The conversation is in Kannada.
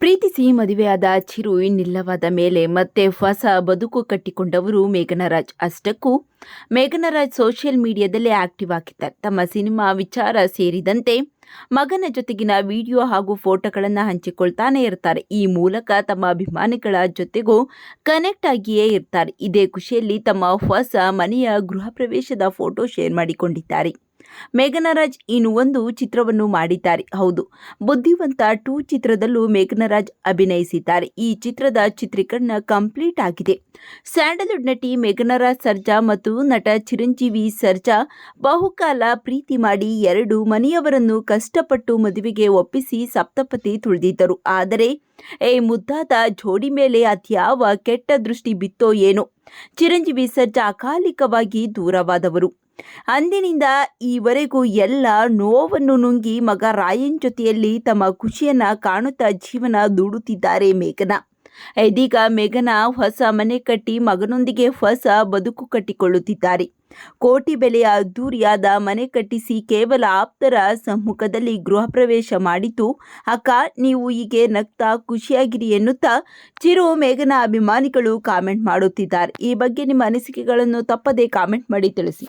ಪ್ರೀತಿಸಿ ಮದುವೆಯಾದ ಚಿರು ಇನ್ನಿಲ್ಲವಾದ ಮೇಲೆ ಮತ್ತೆ ಹೊಸ ಬದುಕು ಕಟ್ಟಿಕೊಂಡವರು ಮೇಘನರಾಜ್. ಅಷ್ಟಕ್ಕೂ ಮೇಘನರಾಜ್ ಸೋಷಿಯಲ್ ಮೀಡಿಯಾದಲ್ಲೇ ಆಕ್ಟಿವ್ ಆಗಿದ್ದಾರೆ. ತಮ್ಮ ಸಿನಿಮಾ ವಿಚಾರ ಸೇರಿದಂತೆ ಮಗನ ಜೊತೆಗಿನ ವಿಡಿಯೋ ಹಾಗೂ ಫೋಟೋಗಳನ್ನು ಹಂಚಿಕೊಳ್ತಾನೆ ಇರ್ತಾರೆ. ಈ ಮೂಲಕ ತಮ್ಮ ಅಭಿಮಾನಿಗಳ ಜೊತೆಗೂ ಕನೆಕ್ಟ್ ಆಗಿಯೇ ಇರ್ತಾರೆ. ಇದೇ ಖುಷಿಯಲ್ಲಿ ತಮ್ಮ ಹೊಸ ಮನೆಯ ಗೃಹ ಪ್ರವೇಶದ ಫೋಟೋ ಶೇರ್ ಮಾಡಿಕೊಂಡಿದ್ದಾರೆ. ಮೇಘನರಾಜ್ ಇನ್ನು ಒಂದು ಚಿತ್ರವನ್ನು ಮಾಡಿದ್ದಾರೆ. ಹೌದು, ಬುದ್ಧಿವಂತ ಟೂ ಚಿತ್ರದಲ್ಲೂ ಮೇಘನರಾಜ್ ಅಭಿನಯಿಸಿದ್ದಾರೆ. ಈ ಚಿತ್ರದ ಚಿತ್ರೀಕರಣ ಕಂಪ್ಲೀಟ್ ಆಗಿದೆ. ಸ್ಯಾಂಡಲ್ವುಡ್ ನಟಿ ಮೇಘನರಾಜ್ ಸರ್ಜಾ ಮತ್ತು ನಟ ಚಿರಂಜೀವಿ ಸರ್ಜಾ ಬಹುಕಾಲ ಪ್ರೀತಿ ಮಾಡಿ ಎರಡು ಮನೆಯವರನ್ನು ಕಷ್ಟಪಟ್ಟು ಮದುವೆಗೆ ಒಪ್ಪಿಸಿ ಸಪ್ತಪತಿ ತುಳಿದಿದ್ದರು. ಆದರೆ ಈ ಮುದ್ದಾದ, ಜೋಡಿ ಮೇಲೆ ಅತ್ಯಾವ, ಕೆಟ್ಟ ದೃಷ್ಟಿ ಬಿತ್ತೋ ಏನೋ? ಚಿರಂಜೀವಿ ಸರ್ಜಾ ಅಕಾಲಿಕವಾಗಿ ದೂರವಾದವರು. ಅಂದಿನಿಂದ ಈವರೆಗೂ ಎಲ್ಲ ನೋವನ್ನು ನುಂಗಿ ಮಗ ರಾಯನ್ ಜೊತೆಯಲ್ಲಿ ತಮ್ಮ ಖುಷಿಯನ್ನ ಕಾಣುತ್ತಾ ಜೀವನ ದೂಡುತ್ತಿದ್ದಾರೆ ಮೇಘನ. ಇದೀಗ ಮೇಘನ ಹೊಸ ಮನೆ ಕಟ್ಟಿ ಮಗನೊಂದಿಗೆ ಹೊಸ ಬದುಕು ಕಟ್ಟಿಕೊಳ್ಳುತ್ತಿದ್ದಾರೆ. ಕೋಟಿ ಬೆಲೆಯ ದೂರಿಯಾದ ಮನೆ ಕಟ್ಟಿಸಿ ಕೇವಲ ಆಪ್ತರ ಸಮ್ಮುಖದಲ್ಲಿ ಗೃಹ ಪ್ರವೇಶ ಮಾಡಿತು. ಅಕ್ಕ, ನೀವು ಹೀಗೆ ನಗ್ತಾ ಖುಷಿಯಾಗಿರಿ ಎನ್ನುತ್ತಾ ಚಿರು ಮೇಘನ ಅಭಿಮಾನಿಗಳು ಕಾಮೆಂಟ್ ಮಾಡುತ್ತಿದ್ದಾರೆ. ಈ ಬಗ್ಗೆ ನಿಮ್ಮ ಅನಿಸಿಕೆಗಳನ್ನು ತಪ್ಪದೇ ಕಾಮೆಂಟ್ ಮಾಡಿ ತಿಳಿಸಿ.